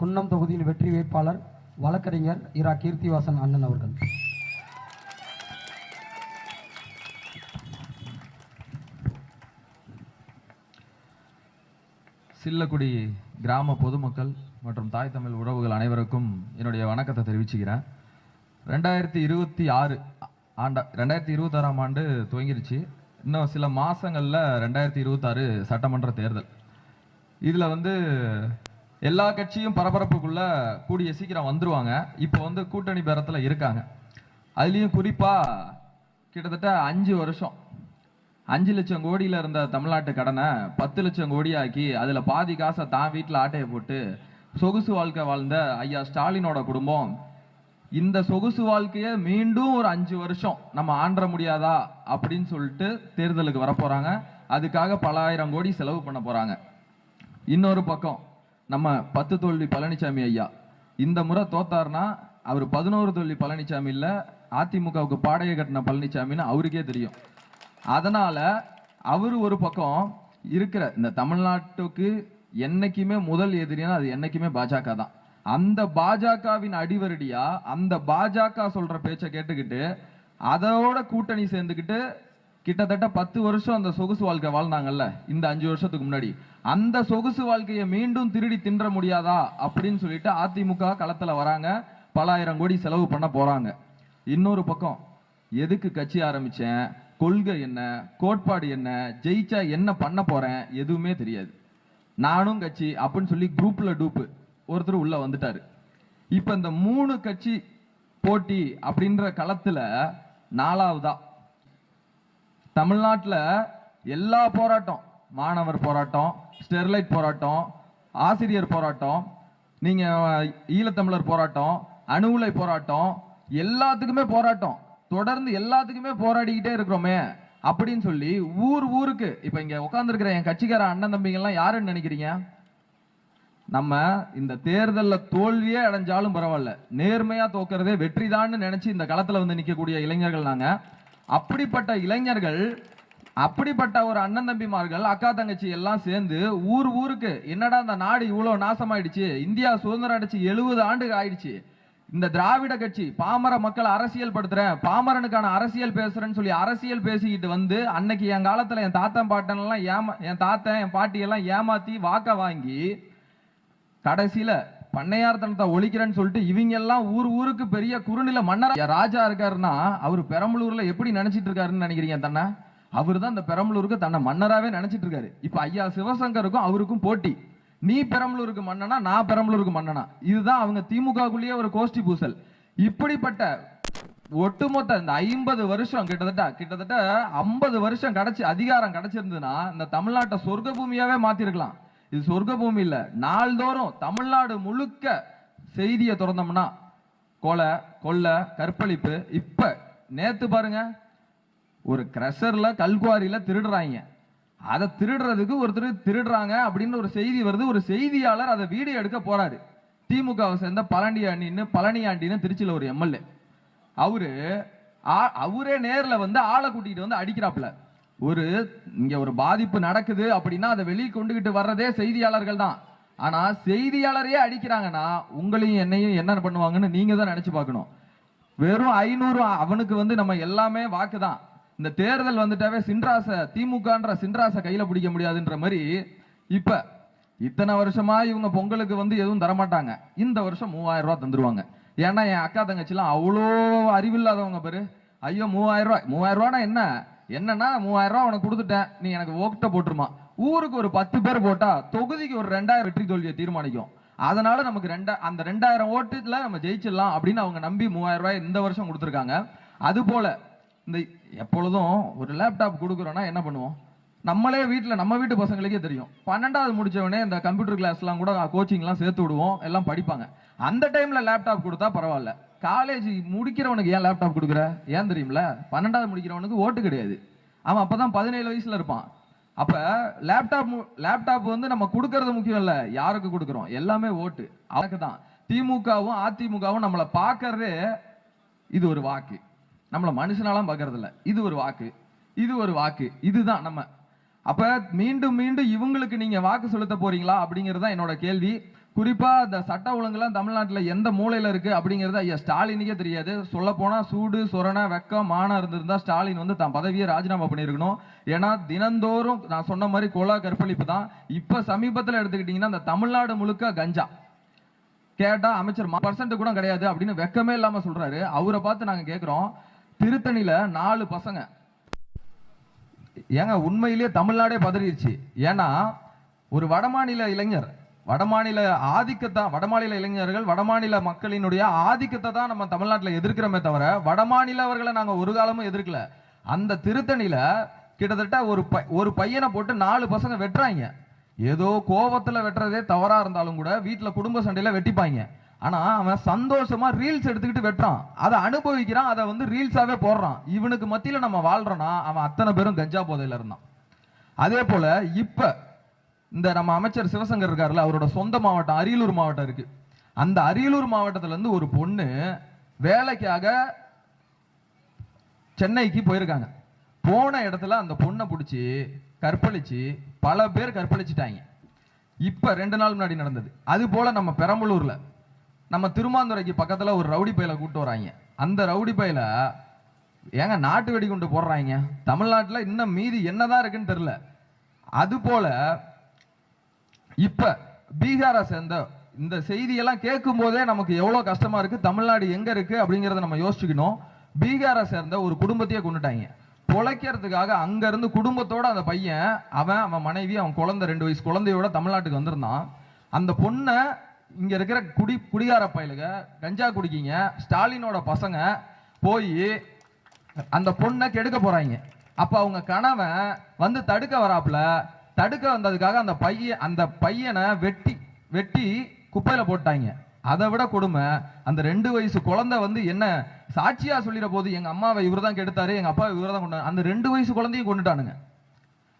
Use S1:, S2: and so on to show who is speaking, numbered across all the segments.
S1: குன்னம் தொகுதியின் வெற்றி வேட்பாளர் வழக்கறிஞர் இரா கீர்த்திவாசன் அண்ணன் அவர்கள்.
S2: சில்லக்குடி கிராம பொதுமக்கள் மற்றும் தாய் தமிழ் உறவுகள் அனைவருக்கும் என்னுடைய வணக்கத்தை தெரிவிச்சுக்கிறேன். ரெண்டாயிரத்தி இருபத்தி ஆறு ஆண்டா ரெண்டாயிரத்தி இருபத்தாறாம் ஆண்டு துவங்கிருச்சு. இன்னும் சில மாதங்களில் ரெண்டாயிரத்தி இருபத்தாறு சட்டமன்ற தேர்தல். இதில் வந்து எல்லா கட்சியும் பரபரப்புக்குள்ள கூடிய சீக்கிரம் வந்துருவாங்க. இப்போ வந்து கூட்டணி பேரத்தில் இருக்காங்க. அதுலேயும் குறிப்பாக கிட்டத்தட்ட அஞ்சு வருஷம். அஞ்சு லட்சம் கோடியில் இருந்த தமிழ்நாட்டு கடனை பத்து லட்சம் கோடியாக்கி அதில் பாதி காசை தான் வீட்டில் ஆட்டையை போட்டு சொகுசு வாழ்க்கை வாழ்ந்த ஐயா ஸ்டாலினோட குடும்பம். இந்த சொகுசு வாழ்க்கையை மீண்டும் ஒரு அஞ்சு வருஷம் நம்ம ஆண்ட முடியாதா அப்படின்னு சொல்லிட்டு தேர்தலுக்கு வரப்போகிறாங்க அதுக்காக பல ஆயிரம் கோடி செலவு பண்ண போகிறாங்க இன்னொரு பக்கம் நம்ம பத்து தோல்வி பழனிசாமி ஐயா. இந்த முறை தோத்தாருன்னா அவர் பதினோரு தோல்வி பழனிசாமி இல்லை அதிமுகவுக்கு பாடையை கட்டின பழனிசாமின்னு அவருக்கே தெரியும். அதனால் அவர் ஒரு பக்கம் இருக்கிற இந்த தமிழ்நாட்டுக்கு என்னைக்குமே முதல் எதிரினா அது என்னைக்குமே பாஜக தான். அந்த பாஜகவின் அடிவருடியா அந்த பாஜக சொல்ற பேச்சை கேட்டுக்கிட்டு அதோட கூட்டணி சேர்ந்துக்கிட்டு கிட்டத்தட்ட பத்து வருஷம் அந்த சொகுசு வாழ்க்கை வாழ்ந்தாங்கல்ல இந்த அஞ்சு வருஷத்துக்கு முன்னாடி. அந்த சொகுசு வாழ்க்கையை மீண்டும் திருடி தின்ற முடியாதா அப்படின்னு சொல்லிட்டு அதிமுக களத்தில் வராங்க. பல ஆயிரம் கோடி செலவு பண்ண போறாங்க. இன்னொரு பக்கம் எதுக்கு கட்சி ஆரம்பிச்சேன்? கொள்கை என்ன? கோட்பாடு என்ன? ஜெயிச்சா என்ன பண்ண போறேன்? எதுவுமே தெரியாது. நானும் கட்சி அப்படின்னு சொல்லி குரூப்ல டூப்பு ஒருத்தர் உள்ள வந்துட்டாரு. இப்ப இந்த மூணு கட்சி போட்டி அப்படின்ற களத்துல நாலாவதா? தமிழ்நாட்டில் எல்லா போராட்டம் மாணவர் போராட்டம் ஸ்டெர்லைட் போராட்டம் ஆசிரியர் போராட்டம் நீங்கள் ஈழத்தமிழர் போராட்டம் அணு உலை போராட்டம் எல்லாத்துக்குமே போராட்டம். தொடர்ந்து எல்லாத்துக்குமே போராடிக்கிட்டே இருக்கிறோமே அப்படின்னு சொல்லி ஊர் ஊருக்கு இப்போ இங்கே உட்காந்துருக்கிற என் கட்சிக்கார அண்ணன் தம்பிங்கெல்லாம் யாருன்னு நினைக்கிறீங்க? நம்ம இந்த தேர்தலில் தோல்வியே அடைஞ்சாலும் பரவாயில்ல. நேர்மையாக தோக்கிறதே வெற்றிதான்னு நினச்சி இந்த களத்தில் வந்து நிற்கக்கூடிய இளைஞர்கள் நாங்கள் அப்படிப்பட்ட இளைஞர்கள் அப்படிப்பட்ட ஒரு அண்ணன் தம்பிமார்கள் அக்கா தங்கச்சி எல்லாம் சேர்ந்து ஊர் ஊருக்கு என்னடா இந்த நாடு இவ்வளவு நாசமாயிடுச்சு இந்தியா சுதந்திரம் அடிச்சு எழுபது ஆண்டு ஆயிடுச்சு இந்த திராவிட கட்சி பாமர மக்கள் அரசியல் படுத்துறேன் பாமரனுக்கான அரசியல் பேசுறேன்னு சொல்லி அரசியல் பேசிக்கிட்டு வந்து அன்னைக்கு என் காலத்துல என் தாத்தன் பாட்டன் எல்லாம் ஏமா என் தாத்தன் என் பாட்டி எல்லாம் ஏமாத்தி வாக்க வாங்கி கடைசியில பண்ணையார் தனத்தை ஒழிக்கிறேன்னு சொல்லிட்டு இவங்க எல்லாம் ஊர் ஊருக்கு பெரிய குறுநில மன்னர் ராஜா இருக்காருன்னா அவர் பெரம்பலூர்ல எப்படி நினைச்சிட்டு இருக்காருன்னு நினைக்கிறீங்க தன்னை? அவர் தான் இந்த பெரம்பலூருக்கு தன்னை மன்னராகவே நினச்சிட்டு இருக்காரு இப்போ ஐயா சிவசங்கருக்கும் அவருக்கும் போட்டி. நீ பெரம்பலூருக்கு மன்னனா நான் பெரம்பலூருக்கு மன்னனா? இதுதான் அவங்க திமுகக்குள்ளேயே ஒரு கோஷ்டி பூசல். இப்படிப்பட்ட ஒட்டுமொத்த இந்த ஐம்பது வருஷம் கிட்டத்தட்ட கிட்டத்தட்ட ஐம்பது வருஷம் கிடைச்சி அதிகாரம் கிடைச்சிருந்ததுன்னா இந்த தமிழ்நாட்டை சொர்க்க பூமியாவே மாத்திருக்கலாம். இது சொர்க்க பூமி இல்ல நாள்தோறும் தமிழ்நாடு முழுக்க செய்தியை திறந்தோம்னா கொலை கொள்ளை கற்பழிப்பு இப்ப நேத்து பாருங்க ஒரு கிரஷர்ல கல்குவாரியில் திருடுறாங்க. அதை திருடுறதுக்கு ஒருத்தர் திருடுறாங்க அப்படின்னு ஒரு செய்தி வருது. ஒரு செய்தியாளர் அதை வீடியோ எடுக்க போறாரு. திமுகவை சேர்ந்த பழனி அணின்னு பழனி ஆண்டின்னு திருச்சியில் ஒரு எம்எல்ஏ. அவரு ஆ- அவரே நேரில் வந்து ஆளை கூட்டிகிட்டு வந்து அடிக்கிறாப்புல. ஒரு இங்க ஒரு பாதிப்பு நடக்குது அப்படின்னா அதை வெளியே கொண்டுகிட்டு வர்றதே செய்தியாளர்கள் தான். ஆனா செய்தியாளரையே அடிக்கிறாங்கன்னா உங்களையும் என்னையும் என்ன பண்ணுவாங்கன்னு நீங்க தான் நினைச்சு பார்க்கணும். வெறும் ஐநூறு அவனுக்கு வந்து நம்ம எல்லாமே வாக்கு தான். இந்த தேர்தல் வந்துட்டாவே சின்ராச திமுகன்ற சின்ராச கையில பிடிக்க முடியாதுன்ற மாதிரி இப்ப இத்தனை வருஷமா இவங்க பொங்கலுக்கு வந்து எதுவும் தரமாட்டாங்க. இந்த வருஷம் மூவாயிரம் ரூபாய் தந்துருவாங்க. ஏன்னா என் அக்கா தங்கச்சிலாம் அவ்வளோ அறிவில்லாதவங்க பாரு. ஐயோ மூவாயிரம் ரூபாய். மூவாயிரம் ரூபானா என்ன? என்னன்னா மூவாயிரம் ரூபாய் உனக்கு கொடுத்துட்டேன். நீ எனக்கு ஓக்கிட்ட போட்டுருமா. ஊருக்கு ஒரு பத்து பேர் போட்டா தொகுதிக்கு ஒரு ரெண்டாயிரம் வெற்றி தோல்வியை தீர்மானிக்கும். அதனால நமக்கு ரெண்டா அந்த ரெண்டாயிரம் ஓட்டுல நம்ம ஜெயிச்சிடலாம் அப்படின்னு அவங்க நம்பி மூவாயிரம் ரூபாய் இந்த வருஷம் கொடுத்துருக்காங்க. அது போல இந்த எப்பொழுதும் ஒரு லேப்டாப் கொடுக்குறோன்னா என்ன பண்ணுவோம்? நம்மளே வீட்டில் நம்ம வீட்டு பசங்களுக்கே தெரியும். பன்னெண்டாவது முடிச்சவனே இந்த கம்ப்யூட்டர் கிளாஸ்லாம் கூட கோச்சிங்லாம் சேர்த்து விடுவோம் எல்லாம் படிப்பாங்க. அந்த டைமில் லேப்டாப் கொடுத்தா பரவாயில்ல. காலேஜ் முடிக்கிறவனுக்கு ஏன் லேப்டாப் கொடுக்குற? ஏன் தெரியும்ல பன்னெண்டாவது முடிக்கிறவனுக்கு ஓட்டு கிடையாது. அவன் அப்பதான் பதினேழு வயசில் இருப்பான். அப்போ லேப்டாப் லேப்டாப் வந்து நம்ம கொடுக்கறது முக்கியம் இல்லை. யாருக்கு கொடுக்குறோம்? எல்லாமே ஓட்டு. அவனுக்கு தான் திமுகவும் அதிமுகவும் நம்மளை பார்க்கறதே இது ஒரு வாக்கு. நம்மளை மனுஷனாலாம் பார்க்கறதில்ல. இது ஒரு வாக்கு இது ஒரு வாக்கு இதுதான் நம்ம. அப்ப மீண்டும் மீண்டும் இவங்களுக்கு நீங்க வாக்கு செலுத்த போறீங்களா அப்படிங்கிறது தான் என்னோட கேள்வி. குறிப்பா இந்த சட்ட ஒழுங்குலாம் தமிழ்நாட்டில் எந்த மூலையில இருக்கு அப்படிங்கிறது ஐயா ஸ்டாலினுக்கே தெரியாது. சொல்ல போனா சூடு சொரண வெக்கம் மானம் இருந்திருந்தா ஸ்டாலின் வந்து தான் பதவியை ராஜினாமா பண்ணியிருக்கணும். ஏன்னா தினந்தோறும் நான் சொன்ன மாதிரி கொலா கற்பழிப்பு தான். இப்ப சமீபத்தில் எடுத்துக்கிட்டீங்கன்னா இந்த தமிழ்நாடு முழுக்க கஞ்சா. கேட்டா அமைச்சர் பர்சன்ட் கூட கிடையாது அப்படின்னு வெக்கமே இல்லாம சொல்றாரு. அவரை பார்த்து நாங்க கேட்குறோம் திருத்தணியில நாலு பசங்க. ஏங்க உண்மையிலேயே தமிழ்நாடே பதறிடுச்சு. ஏன்னா ஒரு வடமாநில இளைஞர் வடமாநில ஆதிக்கத்தான் வடமாநில இளைஞர்கள் வடமாநில மக்களினுடைய ஆதிக்கத்தை தான் நம்ம தமிழ்நாட்டில் எதிர்க்கிறோமே தவிர வடமாநிலவர்களை நாங்கள் ஒரு காலமும் எதிர்க்கல. அந்த திருத்தணியில கிட்டத்தட்ட ஒரு ப ஒரு பையனை போட்டு நாலு பசங்க வெட்டுறாங்க. ஏதோ கோபத்தில் வெட்டுறதே தவறாக இருந்தாலும் கூட வீட்டில் குடும்ப சண்டையில் வெட்டிப்பாங்க. ஆனால் அவன் சந்தோஷமாக ரீல்ஸ் எடுத்துக்கிட்டு வெட்டுறான். அதை அனுபவிக்கிறான் அதை வந்து ரீல்ஸாகவே போடுறான். இவனுக்கு மத்தியில் நம்ம வாழ்கிறோன்னா அவன் அத்தனை பேரும் கஞ்சா போதையில் இருந்தான். அதே போல் இப்போ இந்த நம்ம அமைச்சர் சிவசங்கர் இருக்கார்ல அவரோட சொந்த மாவட்டம் அரியலூர் மாவட்டம் இருக்குது அந்த அரியலூர் மாவட்டத்துலேருந்து ஒரு பொண்ணு வேலைக்காக சென்னைக்கு போயிருக்காங்க. போன இடத்துல அந்த பொண்ணை பிடிச்சி கற்பழித்து பல பேர் கற்பழிச்சிட்டாங்க. இப்போ ரெண்டு நாள் முன்னாடி நடந்தது. அது போல் நம்ம பெரம்பலூரில் நம்ம திருமாந்துரைக்கு பக்கத்தில் ஒரு ரவுடி பயில கூப்பிட்டு வராங்க. அந்த ரவுடி பயில ஏங்க நாட்டு வெடிகுண்டு போடுறாங்க? தமிழ்நாட்டில் இன்னும் மீதி என்னதான் இருக்குன்னு தெரில அது போல இப்ப பீகாரை சேர்ந்த இந்த செய்தியெல்லாம் கேட்கும் போதே நமக்கு எவ்வளோ கஷ்டமா இருக்கு? தமிழ்நாடு எங்க இருக்கு? அப்படிங்கறத நம்ம யோசிச்சுக்கணும். பீகாரை சேர்ந்த ஒரு குடும்பத்தையே கொண்டுட்டாங்க. பொழைக்கிறதுக்காக அங்க இருந்து குடும்பத்தோட அந்த பையன் அவன் அவன் மனைவி அவன் குழந்தை ரெண்டு வயசு குழந்தையோட தமிழ்நாட்டுக்கு வந்திருந்தான். அந்த பொண்ணை இங்க இருக்கிற குடி குடிகார பயலுக கஞ்சா குடிக்கிங்க ஸ்டாலினோட பசங்க போய் அந்த பொண்ணை கெடுக்க போறாங்க. அப்ப அவங்க கணவன் வந்து தடுக்க வராப்புல தடுக்க வந்ததுக்காக அந்த பையன் அந்த பையனை வெட்டி வெட்டி குப்பையில போட்டாங்க. அதை விட கொடுமை அந்த ரெண்டு வயசு குழந்தை வந்து என்ன சாட்சியா சொல்லிட போது எங்க அம்மாவை இவர் தான் கெடுத்தாரு எங்க அப்பாவை இவர் தான் கொண்டாரு அந்த ரெண்டு வயசு குழந்தையும் கொண்டுட்டானுங்க.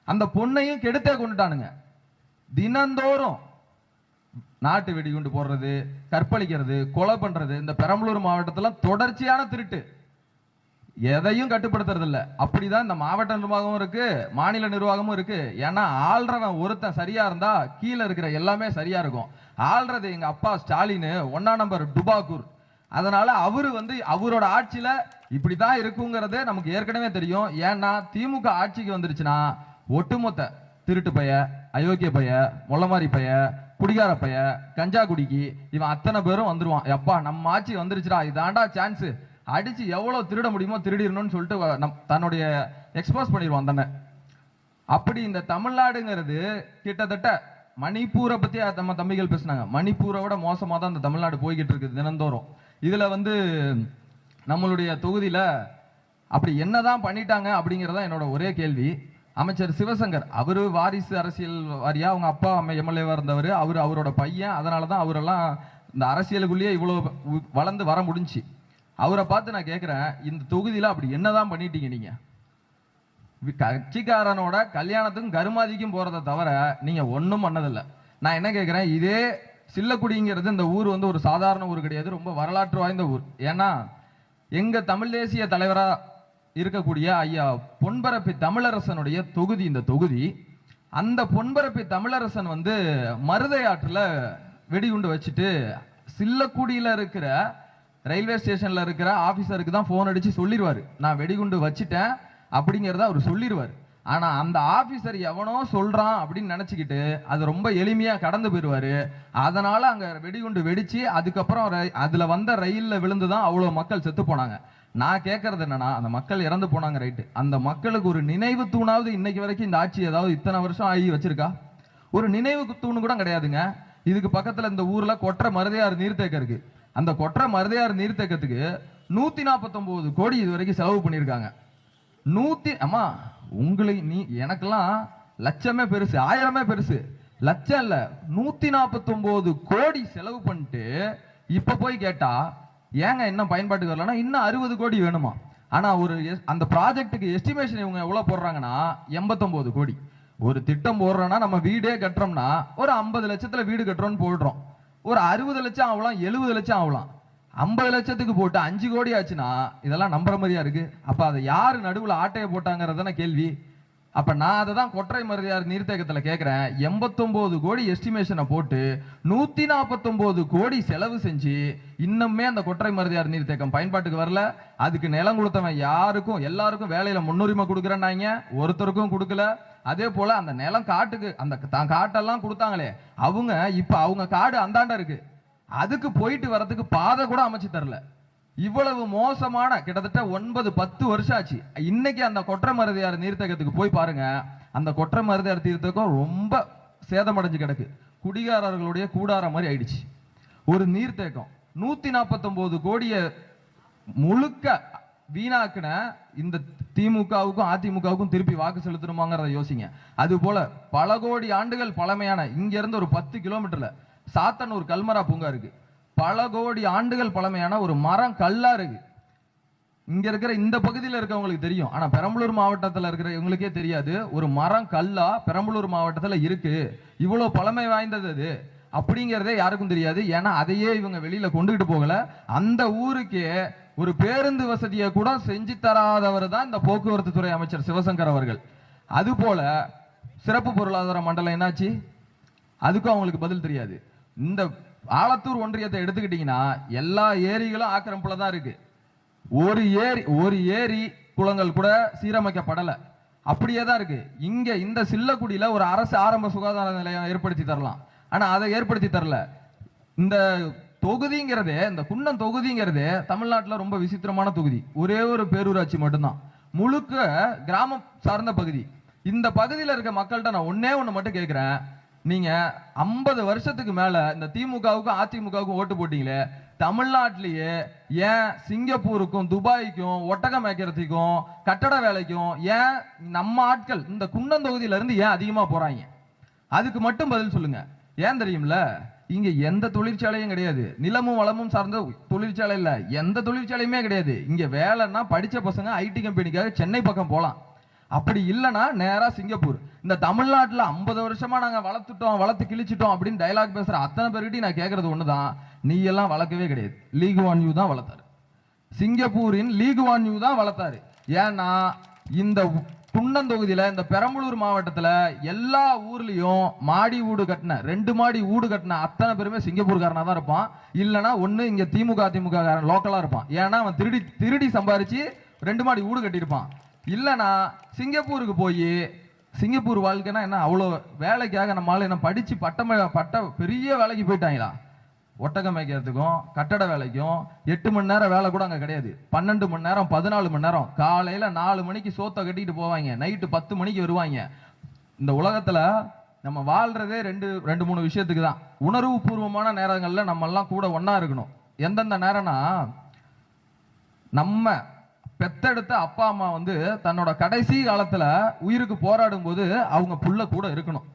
S2: அந்த பொண்ணையும் கெடுத்தே கொண்டுட்டானுங்க. தினந்தோறும் நாட்டு வெடிகுண்டு போடுறது கற்பழிக்கிறது கொலை பண்றது இந்த பெரம்பலூர் மாவட்டத்தில் தொடர்ச்சியான திருட்டு. எதையும் கட்டுப்படுத்துறது இல்லை. அப்படிதான் இந்த மாவட்ட நிர்வாகமும் இருக்கு மாநில நிர்வாகமும் இருக்கு. ஏன்னா ஆள்றவன் ஒருத்தன் சரியா இருந்தா கீழே இருக்கிற எல்லாமே சரியா இருக்கும். ஆள்றது எங்க அப்பா ஸ்டாலின் ஒன்னா நம்பர் டுபாகூர். அதனால அவரு வந்து அவரோட ஆட்சியில இப்படிதான் இருக்குங்கிறதே நமக்கு ஏற்கனவே தெரியும். ஏன்னா திமுக ஆட்சிக்கு வந்துருச்சுன்னா ஒட்டுமொத்த திருட்டு பைய அயோக்கிய பைய முள்ளமாரி பைய குடிகார பைய கஞ்சா குடிக்கி இவன் அத்தனை பேரும் வந்துருவான். எப்பா நம்ம ஆட்சி வந்துருச்சுடா இதாண்டா சான்ஸ் அடிச்சு எவ்வளவு திருட முடியுமோ திருடிடணும்னு சொல்லிட்டு வ- நம் தன்னுடைய எக்ஸ்போஸ் பண்ணிடுவான் தன்னை அப்படி இந்த தமிழ்நாடுங்கிறது கிட்டத்தட்ட மணிப்பூரை பத்தி நம்ம தம்பிகள் பேசுனாங்க. மணிப்பூரை விட மோசமா தான் இந்த தமிழ்நாடு போய்கிட்டு இருக்குது தினந்தோறும். இதுல வந்து நம்மளுடைய தொகுதியில அப்படி என்னதான் பண்ணிட்டாங்க அப்படிங்கறதா என்னோட ஒரே கேள்வி. அமைச்சர் சிவசங்கர் அவர் வாரிசு அரசியல் வாரியா அவங்க அப்பா எம்எல்ஏவா இருந்தவர் அவர் அவரோட பையன் அதனால தான் அவரெல்லாம் இந்த அரசியலுக்குள்ளேயே இவ்வளோ வளர்ந்து வர முடிஞ்சுச்சு அவரை பார்த்து நான் கேட்குறேன் இந்த தொகுதியில் அப்படி என்னதான் பண்ணிட்டீங்க நீங்கள் கட்சிக்காரனோட கல்யாணத்துக்கும் கருமாதிக்கும் போகிறத தவிர நீங்கள் ஒன்றும் பண்ணதில்லை. நான் என்ன கேட்குறேன் இதே சில்லக்குடிங்கிறது இந்த ஊர் வந்து ஒரு சாதாரண ஊர் கிடையாது ரொம்ப வரலாற்று வாய்ந்த ஊர். ஏன்னா எங்கள் தமிழ் தேசிய தலைவராக இருக்கக்கூடிய ஐயா பொன்பரப்பி தமிழரசனுடைய தொகுதி இந்த தொகுதி. அந்த பொன்பரப்பி தமிழரசன் வந்து மருதை ஆற்றில் வெடிகுண்டு வச்சுட்டு சில்லக்குடியில் இருக்கிற ரயில்வே ஸ்டேஷனில் இருக்கிற ஆஃபீஸருக்கு தான் ஃபோன் அடித்து சொல்லிடுவாரு நான் வெடிகுண்டு வச்சுட்டேன் அப்படிங்கிறத அவர் சொல்லிடுவார் ஆனால் அந்த ஆஃபீஸர் எவனோ சொல்கிறான் அப்படின்னு நினச்சிக்கிட்டு அது ரொம்ப எளிமையாக கடந்து போயிடுவார் அதனால் அங்கே வெடிகுண்டு வெடித்து அதுக்கப்புறம் ரை அதில் வந்த விழுந்து தான் அவ்வளோ மக்கள் செத்து போனாங்க. நான் கேட்கறது என்னன்னா அந்த மக்கள் இறந்து போனாங்க ரைட்டு அந்த மக்களுக்கு ஒரு நினைவு தூணாவது இன்னைக்கு வரைக்கும் இந்த ஆட்சி ஏதாவது இத்தனை வருஷம் ஆகி வச்சிருக்கா? ஒரு நினைவு தூணு கூட கிடையாதுங்க. இதுக்கு பக்கத்துல இந்த ஊர்ல கொற்ற மருதையார் நீர்த்தேக்கம் இருக்கு அந்த கொற்ற மருதையார் நீர்த்தேக்கத்துக்கு நூத்தி நாற்பத்தொன்பது கோடி இது வரைக்கும் செலவு பண்ணியிருக்காங்க. நூத்தி அம்மா உங்களுக்கு நீ எனக்கெல்லாம் லட்சமே பெருசு ஆயிரமே பெருசு. லட்சம் இல்ல நூத்தி நாற்பத்தொன்பது கோடி செலவு பண்ணிட்டு இப்ப போய் கேட்டா ஏங்க இன்னும் பயன்பாட்டுக்கு வரலன்னா இன்னும் அறுபது கோடி வேணுமா? ஆனால் ஒரு அந்த ப்ராஜெக்ட்டுக்கு எஸ்டிமேஷன் இவங்க எவ்வளோ போடுறாங்கன்னா எண்பத்தொம்போது கோடி. ஒரு திட்டம் போடுறோன்னா நம்ம வீடே கட்டுறோம்னா ஒரு ஐம்பது லட்சத்தில் வீடு கட்டுறோம்னு போடுறோம். ஒரு அறுபது லட்சம் ஆகலாம் எழுபது லட்சம் ஆகலாம். ஐம்பது லட்சத்துக்கு போட்டு அஞ்சு கோடி ஆச்சுன்னா இதெல்லாம் நம்புற மாதிரியா இருக்கு? அப்போ அதை யார் நடுவில் ஆட்டையை போட்டாங்கிறதான கேள்வி. அப்ப நான் அதை தான் கொற்றை மருதியார் நீர்த்தேக்கத்துல கேட்கிறேன் எண்பத்தொன்பது கோடி எஸ்டிமேஷனை போட்டு நூத்தி நாற்பத்தொன்பது கோடி செலவு செஞ்சு இன்னுமே அந்த கொற்றை மருதியார் நீர்த்தேக்கம் பயன்பாட்டுக்கு வரல. அதுக்கு நிலம் கொடுத்தவன் யாருக்கும் எல்லாருக்கும் வேலையில முன்னுரிமை கொடுக்குறேன்னாங்க. ஒருத்தருக்கும் கொடுக்கல. அதே போல அந்த நிலம் காட்டுக்கு அந்த தான் காட்டெல்லாம் கொடுத்தாங்களே. அவங்க இப்ப அவங்க காடு அந்தாண்ட இருக்கு. அதுக்கு போயிட்டு வரதுக்கு பாதை கூட அமைச்சு தரல. இவ்வளவு மோசமான கிட்டத்தட்ட ஒன்பது பத்து வருஷம் ஆச்சு இன்னைக்கு அந்த கொற்றை மருதியார் நீர்த்தகத்துக்கு போய் பாருங்க. அந்த கொற்றை மருதியார் தீர்த்தகம் ரொம்ப சேதமடைஞ்சு கிடக்கு. குடிகாரர்களுடைய கூடார மாதிரி ஆயிடுச்சு. ஒரு நீர்த்தேக்கம். நூத்தி நாற்பத்தொன்பது கோடியை முழுக்க வீணாக்குன இந்த திமுகவுக்கும் அதிமுகவுக்கும் திருப்பி வாக்கு செலுத்தணுமாங்கிறத யோசிங்க. அது போல பல கோடி ஆண்டுகள் பழமையான இங்க இருந்து ஒரு பத்து கிலோமீட்டர்ல சாத்தனூர் கல்மரா பூங்கா இருக்கு. பல கோடி ஆண்டுகள் பழமையான ஒரு மரம் கல்லா இருக்கு. இங்க இருக்கிற இந்த பகுதியில் இருக்கவங்களுக்கு தெரியும். ஆனா பெரம்பலூர் மாவட்டத்தில் இருக்கிற இவங்களுக்கே தெரியாது. ஒரு மரம் கல்லா பெரம்பலூர் மாவட்டத்தில் இருக்கு. இவ்வளவு பழமை வாய்ந்தது அது. அப்படிங்கிறதே யாருக்கும் தெரியாது. ஏன்னா அதையே இவங்க வெளியில கொண்டுகிட்டு போகல. அந்த ஊருக்கே ஒரு பேருந்து வசதியை கூட செஞ்சு தராதவர் தான் இந்த போக்குவரத்து துறை அமைச்சர் சிவசங்கர் அவர்கள். அது போல சிறப்பு பொருளாதார மண்டலம் என்னாச்சு? அதுக்கும் அவங்களுக்கு பதில் தெரியாது. இந்த ஆலத்தூர் ஒன்றியத்தை எடுத்துக்கிட்டீங்கன்னா எல்லா ஏரிகளும் ஆக்கிரமிப்புல தான் இருக்கு. ஒரு ஏரி ஒரு ஏரி குளங்கள் கூட சீரமைக்கப்படலை. அப்படியே தான் இருக்கு. இங்க இந்த சில்லக்குடியில ஒரு அரசு ஆரம்ப சுகாதார நிலையம் ஏற்படுத்தி தரலாம். ஆனா அதை ஏற்படுத்தி தரல. இந்த தொகுதிங்கிறதே இந்த குன்னம் தொகுதிங்கிறதே தமிழ்நாட்டில் ரொம்ப விசித்திரமான தொகுதி. ஒரே ஒரு பேரூராட்சி மட்டும்தான். முழுக்க கிராமம் சார்ந்த பகுதி. இந்த பகுதியில் இருக்க மக்கள்கிட்ட நான் ஒன்னே ஒன்று மட்டும் கேட்குறேன் நீங்க ஐம்பது வருஷத்துக்கு மேல இந்த திமுகவுக்கும் அதிமுகவுக்கும் ஓட்டு போட்டீங்களே தமிழ்நாட்டிலேயே ஏன் சிங்கப்பூருக்கும் துபாய்க்கும் ஒட்டகம் மேய்க்கிறதுக்கும் கட்டட வேலைக்கும் ஏன் நம்ம ஆட்கள் இந்த குன்னம் தொகுதியில இருந்து ஏன் அதிகமா போறாங்க? அதுக்கு மட்டும் பதில் சொல்லுங்க. ஏன் தெரியும்ல? இங்க எந்த தொழிற்சாலையும் கிடையாது. நிலமும் வளமும் சார்ந்த தொழிற்சாலை இல்ல. எந்த தொழிற்சாலையுமே கிடையாது. இங்க வேலைன்னா படிச்ச பசங்க ஐடி கம்பெனிக்காக சென்னை பக்கம் போலாம். அப்படி இல்லைன்னா நேராக சிங்கப்பூர். இந்த தமிழ்நாட்டில் ஐம்பது வருஷமா நாங்கள் வளர்த்துட்டோம் வளர்த்து கிழிச்சிட்டோம் அப்படின்னு டைலாக் பேசுகிற அத்தனை பேர்கிட்டையும் நான் கேட்கறது தான் நீ எல்லாம் வளர்க்கவே கிடையாது. லீக் ஒன் யூ தான் வளர்த்தாரு. சிங்கப்பூரின் லீக் ஒன் யூ தான் வளர்த்தாரு. ஏன்னா இந்த குன்னம் இந்த பெரம்பலூர் மாவட்டத்தில் எல்லா ஊர்லேயும் மாடி வீடு கட்டின ரெண்டு மாடி வீடு கட்டின அத்தனை பேருமே சிங்கப்பூர்காரனாக தான் இருப்பான். இல்லைனா ஒன்று இங்கே திமுக அதிமுக காரன் லோக்கலாக இருப்பான். ஏன்னா அவன் திருடி திருடி சம்பாரிச்சு ரெண்டு மாடி வீடு கட்டியிருப்பான். இல்லைனா சிங்கப்பூருக்கு போய் சிங்கப்பூர் வாழ்க்கைனா என்ன? அவ்வளோ வேலைக்காக நம்மளால் என்ன படித்து பட்டம் பட்ட பெரிய வேலைக்கு போயிட்டாங்களா? ஒட்டகம் மேய்க்கிறதுக்கும் கட்டட வேலைக்கும் எட்டு மணி நேரம் வேலை கூட அங்கே கிடையாது. பன்னெண்டு மணி நேரம் பதினாலு மணி நேரம். காலையில் நாலு மணிக்கு சோத்தை கட்டிட்டு போவாங்க. நைட்டு பத்து மணிக்கு வருவாங்க. இந்த உலகத்தில் நம்ம வாழ்கிறதே ரெண்டு ரெண்டு மூணு விஷயத்துக்கு தான். உணர்வு பூர்வமான நேரங்களில் நம்மெல்லாம் கூட ஒன்றா இருக்கணும். எந்தெந்த நேரம்னா நம்ம பெத்தெடுத்த அப்பா அம்மா வந்து தன்னோட கடைசி காலத்துல உயிருக்கு போராடும் போது அவங்க புள்ள கூட இருக்கணும்.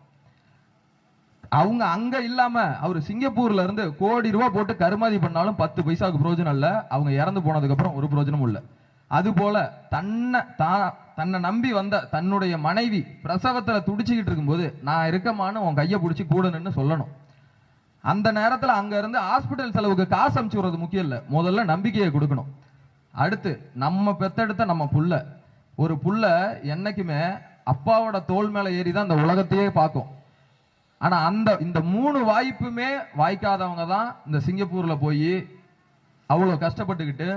S2: அவங்க அங்க இல்லாம அவர் சிங்கப்பூர்ல இருந்து கோடி ரூபாய் போட்டு கருமாதி பண்ணாலும் பத்து பைசாவுக்கு பிரயோஜனம் இல்ல. அவங்க இறந்து போனதுக்கு அப்புறம் ஒரு பிரயோஜனமும் இல்ல. அது போல தன்னை தான் தன்னை நம்பி வந்த தன்னுடைய மனைவி பிரசவத்துல துடிச்சுக்கிட்டு இருக்கும்போது நான் இருக்கமான்னு உன் கையை பிடிச்சி கூட நின்று சொல்லணும். அந்த நேரத்துல அங்க இருந்து ஹாஸ்பிட்டல் செலவுக்கு காசு அமுச்சு விடுறது முக்கியம் இல்லை. முதல்ல நம்பிக்கையை கொடுக்கணும். அடுத்து நம்ம பெத்தெடுத்த நம்ம புள்ள ஒரு புள்ள என்னைக்குமே அப்பாவோட தோல் மேல ஏறி தான் இந்த உலகத்தையே பார்க்கும். ஆனா அந்த இந்த மூணு வாய்ப்புமே வாய்க்காதவங்க தான் இந்த சிங்கப்பூர்ல போய் அவ்வளோ கஷ்டப்பட்டுக்கிட்டு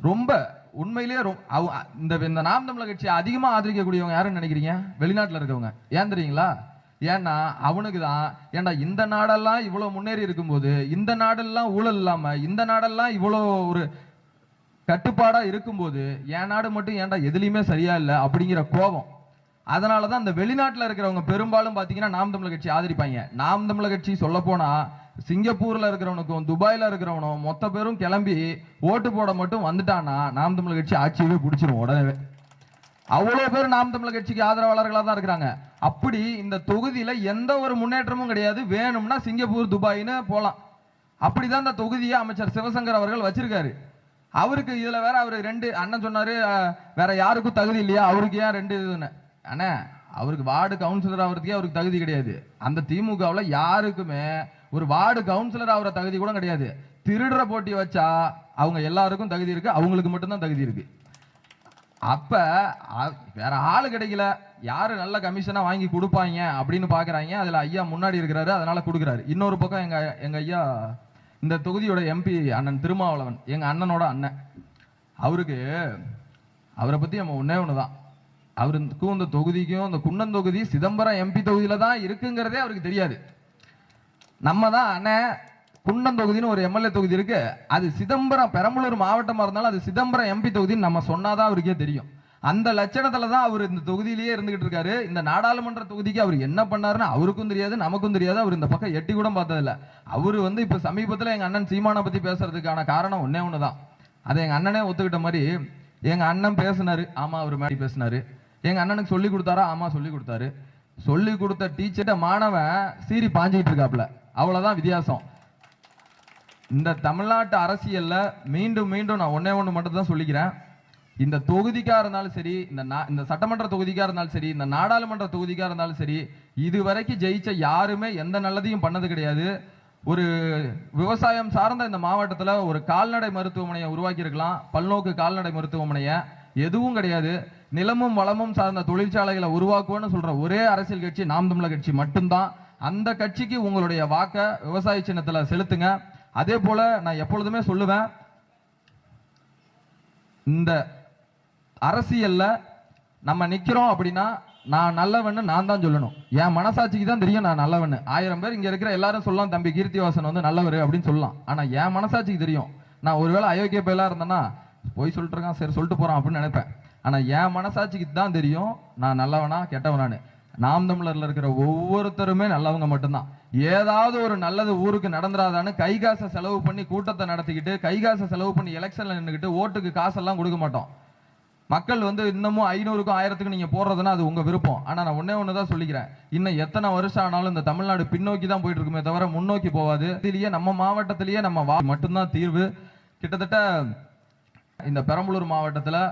S2: ரொம்ப உண்மையிலேயே ரொ- இந்த இந்த நாம் தமிழக கட்சியை அதிகமாக ஆதரிக்கக்கூடியவங்க யாருன்னு நினைக்கிறீங்க? வெளிநாட்டில் இருக்கவங்க. ஏன் தெரியுங்களா? ஏன்னா அவனுக்கு தான் ஏன்னா இந்த நாடெல்லாம் இவ்வளோ முன்னேறி இருக்கும்போது இந்த நாடெல்லாம் ஊழல் இல்லாமல் இந்த நாடெல்லாம் இவ்வளோ ஒரு கட்டுப்பாடா இருக்கும்போது என் நாடு மட்டும் ஏன்டா எதுலையுமே சரியா இல்லை அப்படிங்கிற கோபம். அதனால தான் இந்த வெளிநாட்டில் இருக்கிறவங்க பெரும்பாலும் பார்த்தீங்கன்னா நாம் தமிழர் கட்சி ஆதரிப்பாங்க. நாம் தமிழர் கட்சி சொல்ல போனால் சிங்கப்பூரில் இருக்கிறவனுக்கும் துபாயில் இருக்கிறவனும் மொத்த பேரும் கிளம்பி ஓட்டு போட மட்டும் வந்துட்டான்னா நாம் தமிழர் கட்சி ஆட்சியவே பிடிச்சிரும் உடனே. அவ்வளோ பேர் நாம் தமிழர் கட்சிக்கு ஆதரவாளர்களாக தான் இருக்கிறாங்க. அப்படி இந்த தொகுதியில் எந்த ஒரு முன்னேற்றமும் கிடையாது. வேணும்னா சிங்கப்பூர் துபாய்னு அப்படி தான் இந்த தொகுதியை அமைச்சர் சிவசங்கர் அவர்கள் வச்சிருக்காரு. அவருக்கு இதுல வேற அவர் ரெண்டு அண்ணன் சொன்னாரு வேற யாருக்கும் தகுதி இல்லையா? அவருக்கு ஏன் ரெண்டு இதுன்னு? அண்ணா அவருக்கு வார்டு கவுன்சிலர் ஆகிறதுக்கே அவருக்கு தகுதி கிடையாது. அந்த திமுகவில் யாருக்குமே ஒரு வார்டு கவுன்சிலர் ஆகிற தகுதி கூட கிடையாது. திருடுற போட்டி வச்சா அவங்க எல்லாருக்கும் தகுதி இருக்கு அவங்களுக்கு மட்டும்தான் தகுதி இருக்கு. அப்ப வேற ஆள் கிடைக்கல. யாரு நல்ல கமிஷனா வாங்கி கொடுப்பாங்க அப்படின்னு பாக்குறாங்க. அதுல ஐயா முன்னாடி இருக்கிறாரு அதனால கொடுக்குறாரு. இன்னொரு பக்கம் எங்க எங்க ஐயா இந்த தொகுதியோட எம்பி அண்ணன் திருமாவளவன் எங்கள் அண்ணனோட அண்ணன். அவருக்கு அவரை பற்றி நம்ம ஒன்றே ஒன்று தான் அவருக்கும் இந்த தொகுதிக்கும் இந்த குன்னன் தொகுதி சிதம்பரம் எம்பி தொகுதியில் தான் இருக்குங்கிறதே அவருக்கு தெரியாது. நம்ம தான் அண்ணன் குன்னம் தொகுதின்னு ஒரு எம்எல்ஏ தொகுதி இருக்குது அது சிதம்பரம் பெரம்பலூர் மாவட்டமாக இருந்தாலும் அது சிதம்பரம் எம்பி தொகுதின்னு நம்ம சொன்னாதான் அவருக்கே தெரியும். அந்த லட்சணத்துல தான் அவர் இந்த தொகுதியிலேயே இருந்துகிட்டு இருக்காரு. இந்த நாடாளுமன்ற தொகுதிக்கு அவர் என்ன பண்ணாருன்னு அவருக்கும் தெரியாது நமக்கும் தெரியாது. அவர் இந்த பக்கம் எட்டி கூட பார்த்ததில்ல. அவர் வந்து இப்ப சமீபத்துல எங்க அண்ணன் சீமானை பத்தி பேசுறதுக்கான காரணம் ஒன்னே ஒண்ணுதான். அதை எங்க அண்ணனே ஒத்துக்கிட்ட மாதிரி எங்க அண்ணன் பேசினாரு. ஆமா அவர் மேடி பேசினாரு. எங்க அண்ணனுக்கு சொல்லி கொடுத்தாரா? ஆமா சொல்லி கொடுத்தாரு. சொல்லி கொடுத்த டீச்சர்ட்ட மாணவன் சீறி பாஞ்சிக்கிட்டு இருக்காப்ல அவ்வளவுதான் வித்தியாசம். இந்த தமிழ்நாட்டு அரசியல்ல மீண்டும் மீண்டும் நான் ஒன்னே ஒன்று மட்டும் தான் சொல்லிக்கிறேன். இந்த தொகுதிக்கா இருந்தாலும் சரி இந்த நா- இந்த சட்டமன்ற தொகுதிக்கா இருந்தாலும் சரி இந்த நாடாளுமன்ற தொகுதிக்கா இருந்தாலும் சரி இதுவரைக்கும் ஜெயிச்ச யாருமே எந்த நல்லதையும் பண்ணது கிடையாது. ஒரு விவசாயம் சார்ந்த இந்த மாவட்டத்தில் ஒரு கால்நடை மருத்துவமனையை உருவாக்கியிருக்கலாம். பல்நோக்கு கால்நடை மருத்துவமனையை எதுவும் கிடையாது. நிலமும் வளமும் சார்ந்த தொழிற்சாலைகளை உருவாக்குவோன்னு சொல்ற ஒரே அரசியல் கட்சி நாம் தமிழர் கட்சி மட்டும்தான். அந்த கட்சிக்கு உங்களுடைய வாக்கை விவசாய சின்னத்தில் செலுத்துங்க. அதே போல நான் எப்பொழுதுமே சொல்லுவேன் இந்த அரசியல்ல நம்ம நிக்கிறோம் அப்படின்னா நான் நல்லவன்னு நான் தான் சொல்லணும். என் மனசாட்சிக்கு தான் தெரியும் நான் நல்லவன்னு. ஆயிரம் பேர் இங்க இருக்கிற எல்லாரும் சொல்லலாம் தம்பி கீர்த்திவாசன் வந்து நல்லவர் அப்படின்னு சொல்லலாம். ஆனா என் மனசாட்சிக்கு தெரியும். நான் ஒருவேளை அயோக்கிய பயலா இருந்தேன்னா போய் சொல்லிட்டு இருக்கான் சரி சொல்லிட்டு போறான் அப்படின்னு நினைப்பேன். ஆனா என் மனசாட்சிக்கு தான் தெரியும் நான் நல்லவனா கெட்டவனான்னு. நாம் தமிழர்ல இருக்கிற ஒவ்வொருத்தருமே நல்லவங்க மட்டும்தான். ஏதாவது ஒரு நல்லது ஊருக்கு நடந்துராதான்னு கை காசை செலவு பண்ணி கூட்டத்தை நடத்திக்கிட்டு கை காசை செலவு பண்ணி எலெக்ஷன்ல நின்றுக்கிட்டு ஓட்டுக்கு காசெல்லாம் கொடுக்க மாட்டோம். மக்கள் வந்து இன்னமும் ஐநூறுக்கும் ஆயிரத்துக்கும் நீங்கள் போடுறதுன்னா அது உங்கள் விருப்பம். ஆனால் நான் ஒன்றே ஒன்று தான் சொல்லிக்கிறேன். இன்னும் எத்தனை வருஷம் ஆனாலும் இந்த தமிழ்நாடு பின்னோக்கி தான் போயிட்டு இருக்குமே தவிர முன்னோக்கி போகாது. இதுலேயே நம்ம மாவட்டத்திலேயே நம்ம வா மட்டும்தான் தீர்வு. கிட்டத்தட்ட இந்த பெரம்பலூர் மாவட்டத்தில்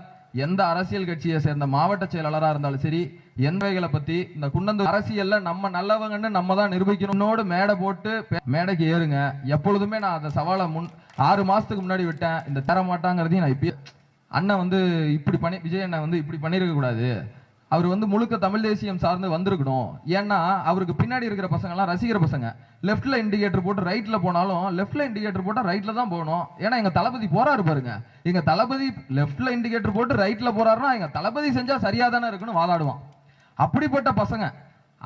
S2: எந்த அரசியல் கட்சியை சேர்ந்த மாவட்ட செயலாளராக இருந்தாலும் சரி எந்தவைகளை பற்றி இந்த குன்னந்து அரசியலில் நம்ம நல்லவங்கன்னு நம்ம தான் நிரூபிக்கணும்னோடு மேடை போட்டு மேடைக்கு ஏறுங்க. எப்பொழுதுமே நான் அந்த சவாலை முன் ஆறு மாதத்துக்கு முன்னாடி விட்டேன். இந்த தர மாட்டாங்கிறதையும் நான் இப்போ அண்ணன் வந்து இப்படி பண்ணி விஜய் அண்ணன் வந்து இப்படி பண்ணியிருக்க கூடாது. அவர் வந்து முழுக்க தமிழ் தேசியம் சார்ந்து வந்திருக்கணும். ஏன்னா அவருக்கு பின்னாடி இருக்கிற பசங்கள்லாம் ரசிக்கிற ரசிகர் பசங்க. லெஃப்ட்ல இண்டிகேட்டர் போட்டு ரைட்ல போனாலும் லெஃப்ட்ல இண்டிகேட்டர் போட்டால் ரைட்ல தான் போகணும். ஏன்னா எங்க தளபதி போறாரு பாருங்க. எங்க தளபதி லெஃப்ட்ல இண்டிகேட்டர் போட்டு ரைட்ல போறாருன்னா எங்க தளபதி செஞ்சா சரியா தானே இருக்குன்னு வாதாடுவான். அப்படிப்பட்ட பசங்க.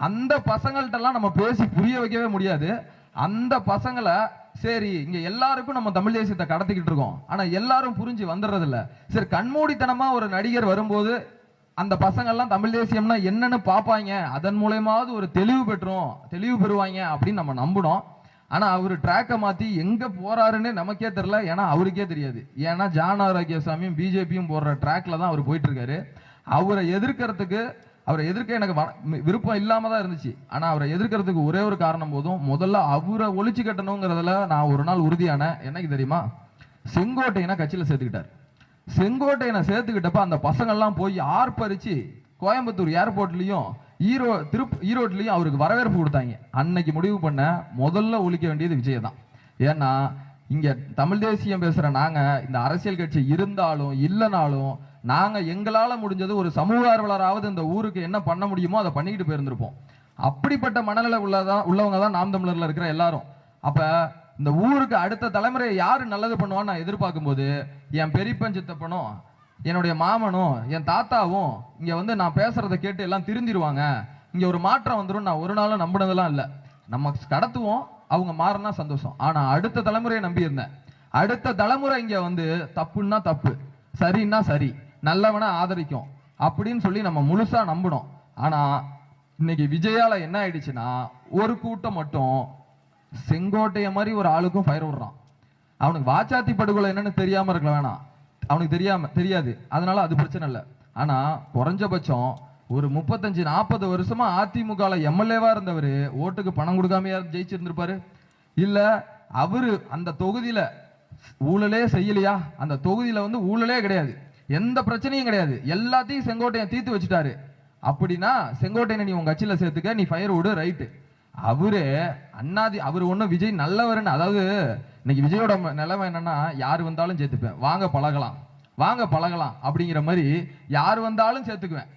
S2: அந்த பசங்கள்ட்டெல்லாம் நம்ம பேசி புரிய வைக்கவே முடியாது. அந்த பசங்களை சரி இங்க எல்லாருக்கும் நம்ம தமிழ் தேசியத்தை கடத்திக்கிட்டு இருக்கோம். ஆனா எல்லாரும் புரிஞ்சு வந்துடுறது இல்ல சரி கண்மூடித்தனமா ஒரு நடிகர் வரும்போது அந்த பசங்கள்லாம் தமிழ் தேசியம்னா என்னன்னு பார்ப்பாங்க அதன் மூலயமாவது ஒரு தெளிவு பெற்றோம் தெளிவு பெறுவாங்க அப்படின்னு நம்ம நம்பினோம். ஆனா அவர் ட்ராக்கை மாத்தி எங்க போறாருன்னு நமக்கே தெரியல. ஏன்னா அவருக்கே தெரியாது. ஏன்னா ஜான் ஆரோக்கியசாமியும் பிஜேபியும் போடுற ட்ராக்ல தான் அவர் போயிட்டு இருக்காரு. அவரை எதிர்க்கிறதுக்கு அவரை எதிர்க்க எனக்கு வ- விருப்பம் இல்லாம தான் இருந்துச்சு. ஆனா அவரை எதிர்க்கிறதுக்கு ஒரே ஒரு காரணம் போதும். முதல்ல அவரை ஒழிச்சு கட்டணுங்கிறதுல நான் ஒரு நாள் உறுதியான என்னைக்கு தெரியுமா? செங்கோட்டையனை கட்சியில சேர்த்துக்கிட்டார். செங்கோட்டையனை சேர்த்துக்கிட்டப்ப அந்த பசங்கள்லாம் போய் ஆர்ப்பரிச்சு கோயம்புத்தூர் ஏர்போர்ட்லயும் ஈரோ திருப் ஈரோட்லயும் அவருக்கு வரவேற்பு கொடுத்தாங்க. அன்னைக்கு முடிவு பண்ண முதல்ல ஒழிக்க வேண்டியது விஜய் தான் ஏன்னா இங்க தமிழ் தேசியம் பேசுற நாங்க இந்த அரசியல் கட்சி இருந்தாலும் இல்லைனாலும் நாங்கள் எங்களால் முடிஞ்சது ஒரு சமூக ஆர்வலராவது இந்த ஊருக்கு என்ன பண்ண முடியுமோ அதை பண்ணிக்கிட்டு போயிருந்திருப்போம். அப்படிப்பட்ட மனநிலை உள்ளதான் உள்ளவங்க தான் நாம் தமிழரில் இருக்கிற எல்லாரும். அப்போ இந்த ஊருக்கு அடுத்த தலைமுறை யார் நல்லது பண்ணுவான்னு நான் எதிர்பார்க்கும் போது என் பெரியப்பன் சித்தப்பனும் என்னுடைய மாமனும் என் தாத்தாவும் இங்கே வந்து நான் பேசுகிறத கேட்டு எல்லாம் திருந்திடுவாங்க இங்கே ஒரு மாற்றம் வந்துடும் நான் ஒரு நாளும் நம்பினதெல்லாம் இல்லை. நம்ம கடத்துவோம் அவங்க மாறினா சந்தோஷம். ஆனால் அடுத்த தலைமுறையை நம்பியிருந்தேன். அடுத்த தலைமுறை இங்கே வந்து தப்புன்னா தப்பு சரின்னா சரி. நல்லவனை ஆதரிக்கும் அப்படின்னு சொல்லி நம்ம முழுசா நம்பணும். ஆனா இன்னைக்கு விஜயால என்ன ஆயிடுச்சுன்னா ஒரு கூட்டம் மட்டும் செங்கோட்டைய மாதிரி ஒரு ஆளுக்கும் ஃபயர் விடுறான். அவனுக்கு வாச்சாத்தி படுகொலை என்னன்னு தெரியாம இருக்க வேணாம். அவனுக்கு தெரியாம தெரியாது. அதனால அது பிரச்சனை இல்லை. ஆனா குறைஞ்சபட்சம் ஒரு முப்பத்தஞ்சு நாற்பது வருஷமா அதிமுகல எம்எல்ஏவா இருந்தவர் ஓட்டுக்கு பணம் கொடுக்காம ஜெயிச்சிருந்திருப்பாரு? இல்ல அவரு அந்த தொகுதியில ஊழலே செய்யலையா? அந்த தொகுதியில வந்து ஊழலே கிடையாது. எந்த பிரச்சனையும் கிடையாது. எல்லாத்தையும் செங்கோட்டையன் தீர்த்து வச்சுட்டாரு. அப்படின்னா செங்கோட்டையனை நீ உங்க கட்சியில சேர்த்துக்க நீ ஃபயர் விடு ரைட்டு அவரு அண்ணாதி அவர் ஒன்றும் விஜய் நல்லவர்னு அதாவது இன்னைக்கு விஜயோட நிலைமை என்னன்னா யார் வந்தாலும் சேர்த்துப்பேன். வாங்க பழகலாம். வாங்க பழகலாம். அப்படிங்கிற மாதிரி யார் வந்தாலும் சேர்த்துக்குவேன்.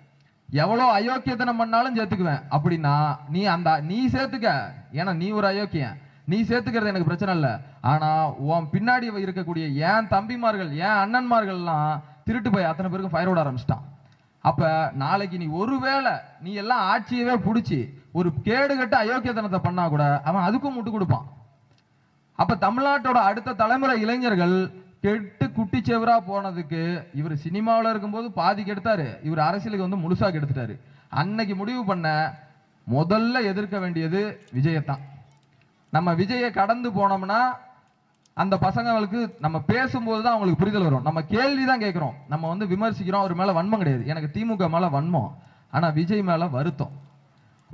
S2: எவ்வளோ அயோக்கியத்தனம் பண்ணாலும் சேர்த்துக்குவேன். அப்படின்னா நீ அந்த நீ சேர்த்துக்க. ஏன்னா நீ ஒரு அயோக்கியன். நீ சேர்த்துக்கிறது எனக்கு பிரச்சனை இல்லை. ஆனால் உன் பின்னாடி இருக்கக்கூடிய என் தம்பிமார்கள் என் அண்ணன்மார்கள்லாம் திருட்டு போய் அத்தனை பேருக்கும் ஃபயர் விட ஆரம்பிச்சிட்டான். அப்போ நாளைக்கு நீ ஒருவேளை நீ எல்லாம் ஆட்சியவே பிடிச்சி ஒரு கேடு கட்ட அயோக்கியத்தனத்தை பண்ணா கூட அவன் அதுக்கும் முட்டு கொடுப்பான். அப்போ தமிழ்நாட்டோட அடுத்த தலைமுறை இளைஞர்கள் கெட்டு குட்டி செவரா போனதுக்கு இவர் சினிமாவில் இருக்கும்போது பாதி கெடுத்தாரு. இவர் அரசியலுக்கு வந்து முழுசாக கெடுத்துட்டாரு. அன்னைக்கு முடிவு பண்ண முதல்ல எதிர்க்க வேண்டியது விஜயத்தான். நம்ம விஜயை கடந்து போனோம்னா அந்த பசங்களுக்கு நம்ம பேசும்போது தான் அவங்களுக்கு புரிதல் வரும். நம்ம கேள்வி தான் கேட்குறோம். நம்ம வந்து விமர்சிக்கிறோம் அவர் மேலே வன்மம் கிடையாது. எனக்கு திமுக மேலே வன்மம். ஆனால் விஜய் மேலே வருத்தம்.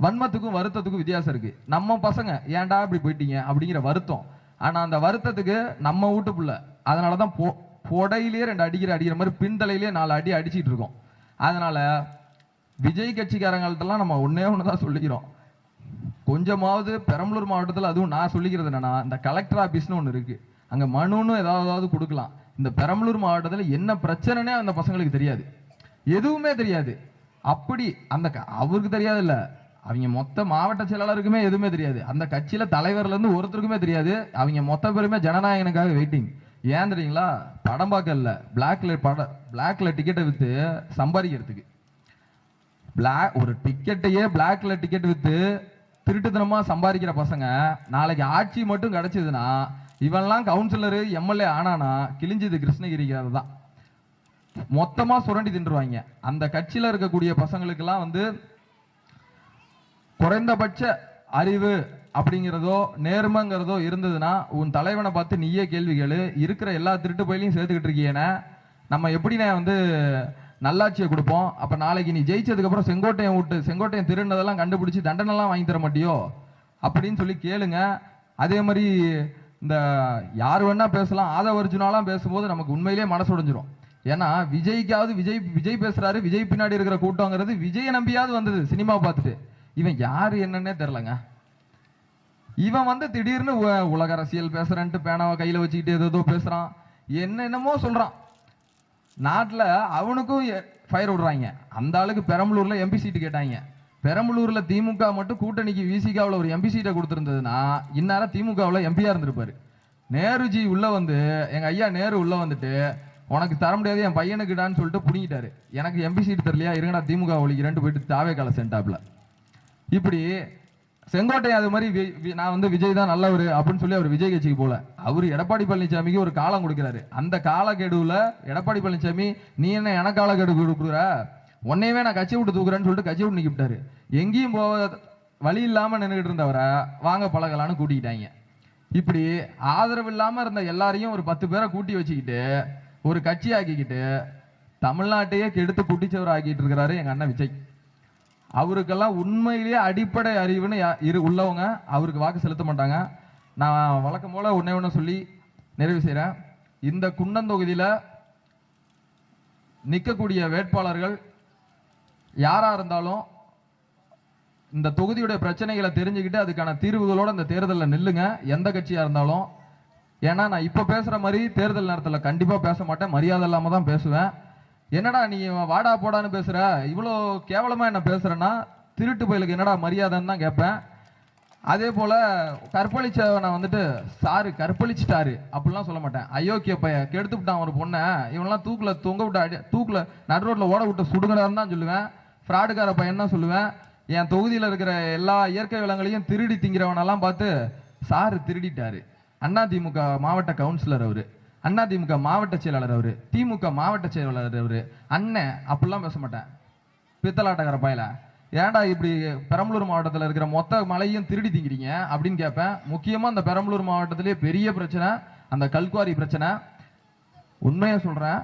S2: வன்மத்துக்கும் வருத்தத்துக்கும் வித்தியாசம் இருக்குது நம்ம பசங்க ஏன்டா இப்படி போயிட்டீங்க? அப்படிங்கிற வருத்தம். ஆனால் அந்த வருத்தத்துக்கு நம்ம வீட்டு பிள்ளை. அதனால தான் பொ பொடையிலேயே ரெண்டு அடிக்கிற அடிக்கிற மாதிரி பின்தலையிலேயே நாலு அடி அடிச்சிட்டு இருக்கோம். அதனால் விஜய் கட்சிக்காரங்கள்ட்டலாம் நம்ம ஒன்றே ஒன்று தான் சொல்லிக்கிறோம். கொஞ்சமாவது பெரம்பலூர் மாவட்டத்தில் அதுவும் நான் சொல்லிக்கிறது என்னன்னா இந்த கலெக்டர் ஆபீஸ்னு ஒன்று இருக்குது அங்கே மனுன்னு ஏதாவது கொடுக்கலாம். இந்த பெரம்பலூர் மாவட்டத்தில் என்ன பிரச்சனைனே அந்த பசங்களுக்கு தெரியாது. எதுவுமே தெரியாது. அப்படி அந்த க- அவருக்கு தெரியாதுல்ல. அவங்க மொத்த மாவட்ட செயலாளருக்குமே எதுவுமே தெரியாது. அந்த கட்சியில் தலைவர்லேருந்து ஒருத்தருக்குமே தெரியாது. அவங்க மொத்த பேருமே ஜனநாயகனுக்காக வெயிட்டிங். ஏன் தெரியுங்களா? படம் பார்க்க பிளாக்ல படம் பிளாக்ல டிக்கெட்டை விற்று சம்பாதிக்கிறதுக்கு. பிளாக் ஒரு டிக்கெட்டையே பிளாக்ல டிக்கெட் விற்று திருட்டுத்தனமாக சம்பாதிக்கிற பசங்க நாளைக்கு ஆட்சி மட்டும் கிடச்சிதுன்னா இவன்லாம் கவுன்சிலரு எம்எல்ஏ ஆனானா கிழிஞ்சது கிருஷ்ணகிரிக்கு அதுதான் மொத்தமா சுரண்டி தின்றுவாங்க. அந்த கட்சியில இருக்கக்கூடிய பசங்களுக்கெல்லாம் வந்து குறைந்தபட்ச அறிவு அப்படிங்கிறதோ நேர்மைங்கிறதோ இருந்ததுன்னா உன் தலைவனை பார்த்து நீயே கேள்வி கேளு. இருக்கிற எல்லா திருட்டு பயிலையும் சேர்த்துக்கிட்டு இருக்கியேன. நம்ம எப்படிண்ணே வந்து நல்லாட்சியை கொடுப்போம்? அப்போ நாளைக்கு நீ ஜெயிச்சதுக்கப்புறம் செங்கோட்டையை செங்கோட்டையன் விட்டு செங்கோட்டையன் திருடினதெல்லாம் கண்டுபிடிச்சி தண்டனைலாம் வாங்கி தர மாட்டியோ? அப்படின்னு சொல்லி கேளுங்க. அதே மாதிரி இந்த யார் வேணா பேசலாம் ஆதவ அர்ஜுனாலாம் பேசும்போது நமக்கு உண்மையிலேயே மனசு உடைஞ்சிரும் ஏன்னா விஜய்க்காவது விஜய் விஜய் பேசுறாரு விஜய் பின்னாடி இருக்கிற கூட்டங்கிறது விஜயை நம்பியாவது வந்தது சினிமா பார்த்துட்டு. இவன் யாரு என்னன்னே தெரிலங்க. இவன் வந்து திடீர்னு உ- உலக அரசியல் பேசுறேன்ட்டு பேனாவை கையில வச்சுக்கிட்டு ஏதோ பேசுகிறான் பேசுறான். என்னென்னமோ சொல்றான். நாட்டில் அவனுக்கும் ஃபயர் விடுறாங்க. அந்த ஆளுக்கு பெரம்பலூர்ல எம்பி சீட்டு கேட்டாங்க. பெரம்பலூர்ல திமுக மட்டும் கூட்டணிக்கு விசிகாவில் ஒரு எம்பி சீட்டை கொடுத்துருந்ததுன்னா இந்நேரம் திமுகவில் எம்பியா இருந்திருப்பாரு. நேருஜி உள்ள வந்து எங்க ஐயா நேரு உள்ள வந்துட்டு உனக்கு தர முடியாது என் பையனுக்குடான்னு சொல்லிட்டு புடிங்கிட்டாரு. எனக்கு எம்பி சீட் தரலையா? இருங்கடா திமுக ஒழிக்கிறேன்ட்டு போயிட்டு தாவே கால சென்டாப்ல. இப்படி செங்கோட்டை அது மாதிரி வி- வி- நான் வந்து விஜய் தான் நல்லவர் அப்படின்னு சொல்லி அவர் விஜய் கட்சிக்கு போல. அவர் எடப்பாடி பழனிசாமிக்கு ஒரு காலம் கொடுக்குறாரு. அந்த காலக்கெடுவுல எடப்பாடி பழனிசாமி நீ என்ன எனக்கு காலக்கெடு கொடுக்குற? உன்னையவே நான் கட்சி விட்டு தூக்குறேன்னு சொல்லிட்டு கட்சி விட்டு நிக்கிட்டாரு எங்கேயும் போக வழி இல்லாமல் நின்றுக்கிட்டு இருந்தவரை வாங்க பழகலான்னு கூட்டிக்கிட்டாங்க. இப்படி ஆதரவு இல்லாமல் இருந்த எல்லாரையும் ஒரு பத்து பேரை கூட்டி வச்சுக்கிட்டு ஒரு கட்சி ஆக்கிக்கிட்டு தமிழ்நாட்டையே கெடுத்து குட்டிச்சவர் ஆக்கிட்டு இருக்கிறாரு எங்கள் அண்ணன் விஜய். அவருக்கெல்லாம் உண்மையிலேயே அடிப்படை அறிவுன்னு யா- இரு உள்ளவங்க. அவருக்கு வாக்கு செலுத்த மாட்டாங்க. நான் வழக்கம் போல் உன்னை ஒன்று சொல்லி நிறைவு செய்கிறேன் இந்த குன்னந்தொகுதியில் நிற்கக்கூடிய வேட்பாளர்கள் யாராக இருந்தாலும் இந்த தொகுதியுடைய பிரச்சனைகளை தெரிஞ்சுக்கிட்டு அதுக்கான தீர்வுகளோடு இந்த தேர்தலில் நில்லுங்க. எந்த கட்சியாக இருந்தாலும். ஏன்னா நான் இப்போ பேசுகிற மாதிரி தேர்தல் நேரத்தில் கண்டிப்பாக பேச மாட்டேன். மரியாதை இல்லாமல் தான் பேசுவேன். என்னடா நீ வாடா போடான்னு பேசுகிற இவ்வளோ கேவலமாக என்ன பேசுகிறேன்னா திருட்டு பயிலுக்கு என்னடா மரியாதைன்னு தான் கேட்பேன். அதே போல் கற்பழிச்சவனை வந்துட்டு சாரு கற்பழிச்சிட்டாரு அப்படிலாம் சொல்ல மாட்டேன். அயோக்கிய பைய கெடுத்து விட்டான் ஒரு பொண்ணை. இவன்லாம் தூக்கில் தொங்க விட்டு அடி தூக்கில் நடு ரோட்டில் ஓட விட்டு சுடுங்கடான்னு தான் சொல்லுவேன். ஃப்ராடுக்கார பையன் தான் சொல்லுவேன்? என் தொகுதியில் இருக்கிற எல்லா இயற்கை வளங்களையும் திருடி திங்கிறவனெல்லாம் பார்த்து சாரு திருடிட்டாரு. அண்ணா திமுக மாவட்ட கவுன்சிலர் அவரு. அண்ணா திமுக மாவட்ட செயலாளர் அவரு. திமுக மாவட்ட செயலாளர் அவரு. அண்ணன் அப்படிலாம் பேச மாட்டேன். பித்தலாட்டக்கார பயல. ஏன்டா இப்படி பெரம்பலூர் மாவட்டத்தில் இருக்கிற மொத்த மலையும் திருடி திங்கிறீங்க? அப்படின்னு கேட்பேன். முக்கியமாக அந்த பெரம்பலூர் மாவட்டத்திலே பெரிய பிரச்சனை அந்த கல்குவாரி பிரச்சனை. உண்மையாக சொல்கிறேன்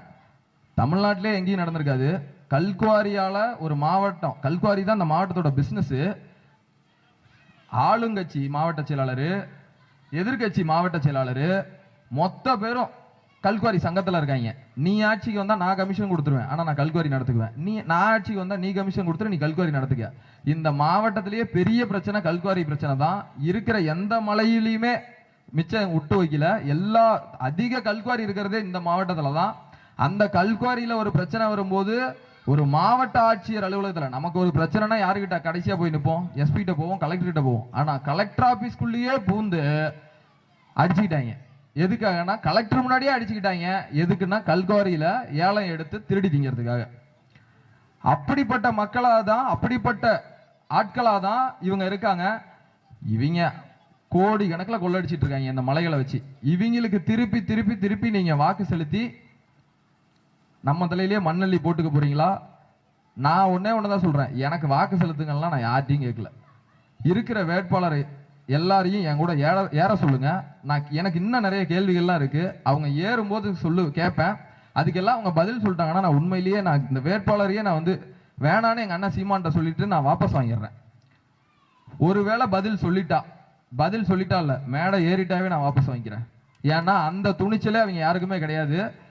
S2: தமிழ்நாட்டிலே எங்கேயும் நடந்திருக்காது. கல்குவாரியால ஒரு மாவட்டம் கல்குவாரி தான் அந்த மாவட்டத்தோட பிஸ்னஸ் ஆளுங்கட்சி மாவட்ட செயலாளர் எதிர்க்கட்சி மாவட்ட செயலாளர் மொத்த பேரும் கல்குவாரி சங்கத்தில் இருக்காங்க. நீ ஆட்சிக்கு வந்தா நான் கமிஷன் கொடுத்துருவேன். ஆனால் நான் கல்குவாரி நடத்துக்குவேன். நீ நான் ஆட்சிக்கு வந்தா நீ கமிஷன் கொடுத்துரு நீ கல்குவாரி நடத்துக்க. இந்த மாவட்டத்திலேயே பெரிய பிரச்சனை கல்குவாரி பிரச்சனை தான். இருக்கிற எந்த மலையிலையுமே மிச்சம் விட்டு வைக்கல. எல்லா அதிக கல்குவாரி இருக்கிறதே இந்த மாவட்டத்தில் தான். அந்த கல்குவாரியில் ஒரு பிரச்சனை வரும்போது ஒரு மாவட்ட ஆட்சியர் அலுவலகத்தில் நமக்கு ஒரு பிரச்சனைனா யாருக்கிட்ட கடைசியா போய் நிற்போம் எஸ்பி கிட்ட போவோம் கலெக்டர் கிட்ட போவோம். ஆனா கலெக்டர் ஆபீஸ்க்குள்ளேயே பூந்து அடிச்சுக்கிட்டாங்க. எதுக்காகனா கலெக்டர் முன்னாடியே அடிச்சுக்கிட்டாங்க. எதுக்குன்னா கல்குவாரியில ஏலம் எடுத்து திருடி திங்கிறதுக்காக. அப்படிப்பட்ட மக்களாக தான் அப்படிப்பட்ட ஆட்களாக தான் இவங்க இருக்காங்க. இவங்க கோடி கணக்கில் கொள்ளடிச்சிட்டு இருக்காங்க இந்த மலைகளை வச்சு. இவங்களுக்கு திருப்பி திருப்பி திருப்பி நீங்கள் வாக்கு செலுத்தி நம்ம தலையிலேயே மண்ணள்ளி போட்டுக்க போறீங்களா? நான் ஒன்னே ஒன்று தான் சொல்கிறேன் எனக்கு வாக்கு செலுத்துங்கள்லாம் நான் யார்ட்டையும் கேட்கல. இருக்கிற வேட்பாளர் எல்லாரையும் என் கூட ஏற ஏற சொல்லுங்க. நான் எனக்கு இன்னும் நிறைய கேள்விகள்லாம் இருக்கு. அவங்க ஏறும்போது சொல்லு கேட்பேன். அதுக்கெல்லாம் அவங்க பதில் சொல்லிட்டாங்கன்னா நான் உண்மையிலேயே நான் இந்த வேட்பாளரையே நான் வந்து வேணான்னு எங்கள் அண்ணன் சீமான்ட்ட சொல்லிட்டு நான் வாபஸ் வாங்கிடுறேன். ஒருவேளை பதில் சொல்லிட்டா பதில் சொல்லிட்டா இல்லை மேடை ஏறிட்டாவே நான் வாபஸ் வாங்கிக்கிறேன். ஏன்னா அந்த துணிச்சலே அவங்க யாருக்குமே கிடையாது.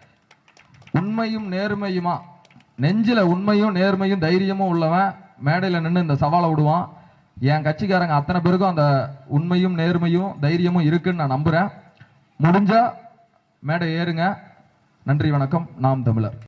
S2: உண்மையும் நேர்மையுமா? நெஞ்சில உண்மையும் நேர்மையும் தைரியமும் உள்ளவன் மேடையில நின்று இந்த சவாலை விடுவான். என் கட்சிக்காரங்க அத்தனை பேருக்கும் அந்த உண்மையும் நேர்மையும் தைரியமும் இருக்குன்னு நான் நம்புறேன். முடிஞ்சா மேடை ஏறுங்க. நன்றி வணக்கம். நாம் தமிழர்.